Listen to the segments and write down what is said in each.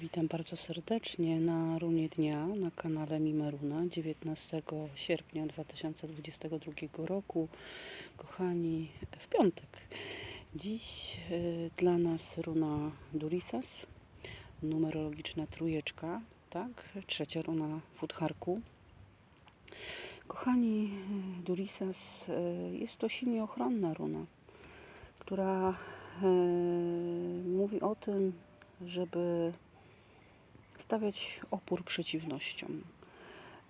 Witam bardzo serdecznie na runie dnia na kanale Mimeruna 19 sierpnia 2022 roku. Kochani, w piątek. Dziś y, dla nas runa Durisas, numerologiczna trójeczka, tak? Trzecia runa w Utharku. Kochani, y, Durisas y, jest to silnie ochronna runa, która y, mówi o tym, żeby stawiać opór przeciwnościom.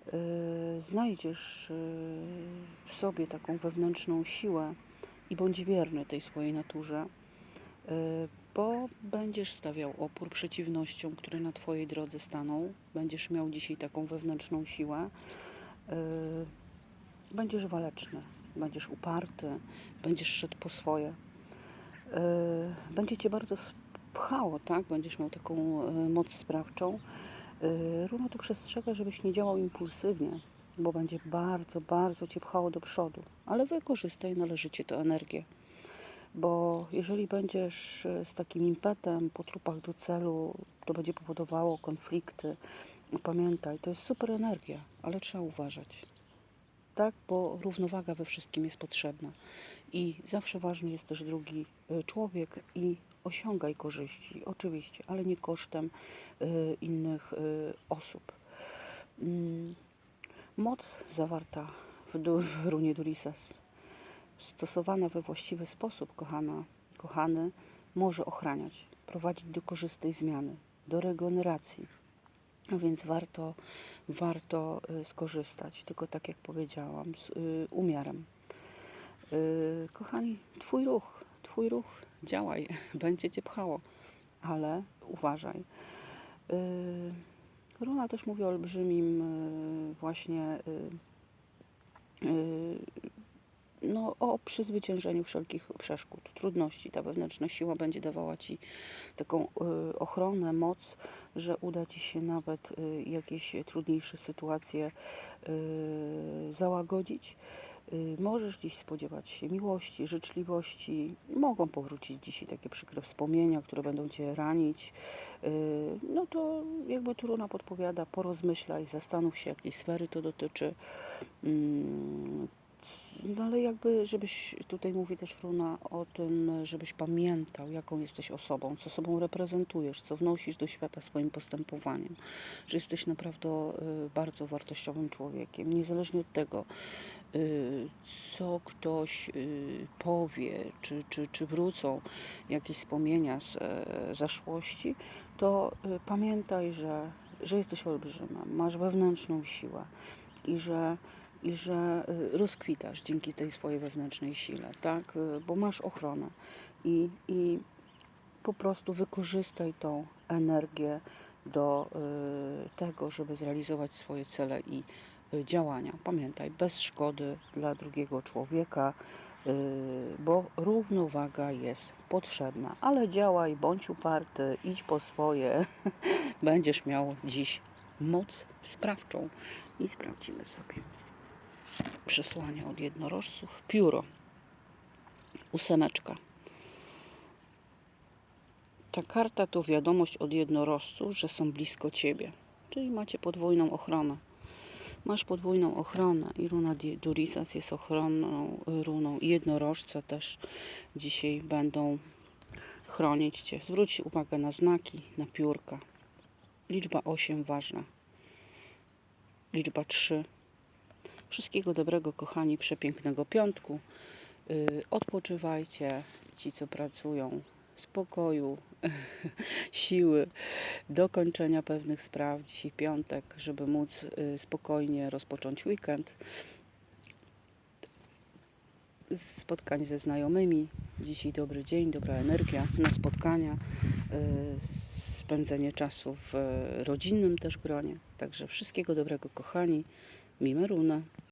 Yy, Znajdziesz yy, w sobie taką wewnętrzną siłę i bądź wierny tej swojej naturze, yy, bo będziesz stawiał opór przeciwnościom, które na Twojej drodze staną. Będziesz miał dzisiaj taką wewnętrzną siłę. Będziesz waleczny, będziesz uparty, będziesz szedł po swoje. Będzie Cię bardzo pchało, tak? Będziesz miał taką e, moc sprawczą. E, Runa tu przestrzega, żebyś nie działał impulsywnie, bo będzie bardzo, bardzo Cię pchało do przodu. Ale wykorzystaj należycie tę energię. Bo jeżeli będziesz e, z takim impetem po trupach do celu, to będzie powodowało konflikty. Pamiętaj, to jest super energia, ale trzeba uważać. Tak, bo równowaga we wszystkim jest potrzebna. I zawsze ważny jest też drugi y, człowiek i osiągaj korzyści, oczywiście, ale nie kosztem y, innych y, osób. Mm, Moc zawarta w runie Durisas, stosowana we właściwy sposób, kochana, kochany, może ochraniać, prowadzić do korzystnej zmiany, do regeneracji. A więc warto, warto y, skorzystać, tylko tak jak powiedziałam, z y, umiarem. Y, Kochani, Twój ruch, Twój ruch, działaj, będzie Cię pchało, ale uważaj. Runa też mówi o olbrzymim właśnie no, o przezwyciężeniu wszelkich przeszkód, trudności. Ta wewnętrzna siła będzie dawała Ci taką y, ochronę, moc, że uda Ci się nawet y, jakieś trudniejsze sytuacje y, załagodzić. Y, Możesz dziś spodziewać się miłości, życzliwości. Mogą powrócić dzisiaj takie przykre wspomnienia, które będą Cię ranić. Y, No to jakby tu runa podpowiada, porozmyślaj, zastanów się, jakiej sfery to dotyczy. Mm, no ale jakby, żebyś, tutaj mówi też Runa o tym, żebyś pamiętał, jaką jesteś osobą, co sobą reprezentujesz, co wnosisz do świata swoim postępowaniem, że jesteś naprawdę y, bardzo wartościowym człowiekiem, niezależnie od tego, y, co ktoś y, powie, czy, czy, czy wrócą jakieś wspomnienia z e, zaszłości, to pamiętaj, że, że jesteś olbrzymem, masz wewnętrzną siłę i że i że y, rozkwitasz dzięki tej swojej wewnętrznej sile, tak? Y, Bo masz ochronę i, i po prostu wykorzystaj tą energię do y, tego, żeby zrealizować swoje cele i działania. Pamiętaj, bez szkody dla drugiego człowieka, bo równowaga jest potrzebna, ale działaj, bądź uparty, idź po swoje, będziesz miał dziś moc sprawczą i sprawdzimy sobie przesłanie od jednorożców. Pióro. Ósemeczka. Ta karta to wiadomość od jednorożców, że są blisko Ciebie. Czyli macie podwójną ochronę. Masz podwójną ochronę i runa Durisas jest ochronną runą. I jednorożce też dzisiaj będą chronić Cię. Zwróć uwagę na znaki, na piórka. Liczba 8 ważna. Liczba 3 Wszystkiego dobrego, kochani, przepięknego piątku. Yy, odpoczywajcie, ci co pracują, spokoju, siły do kończenia pewnych spraw. Dzisiaj piątek, żeby móc yy, spokojnie rozpocząć weekend. Spotkań ze znajomymi. Dzisiaj dobry dzień, dobra energia na spotkania, yy, spędzenie czasu w rodzinnym też gronie. Także wszystkiego dobrego, kochani. Mimeruna.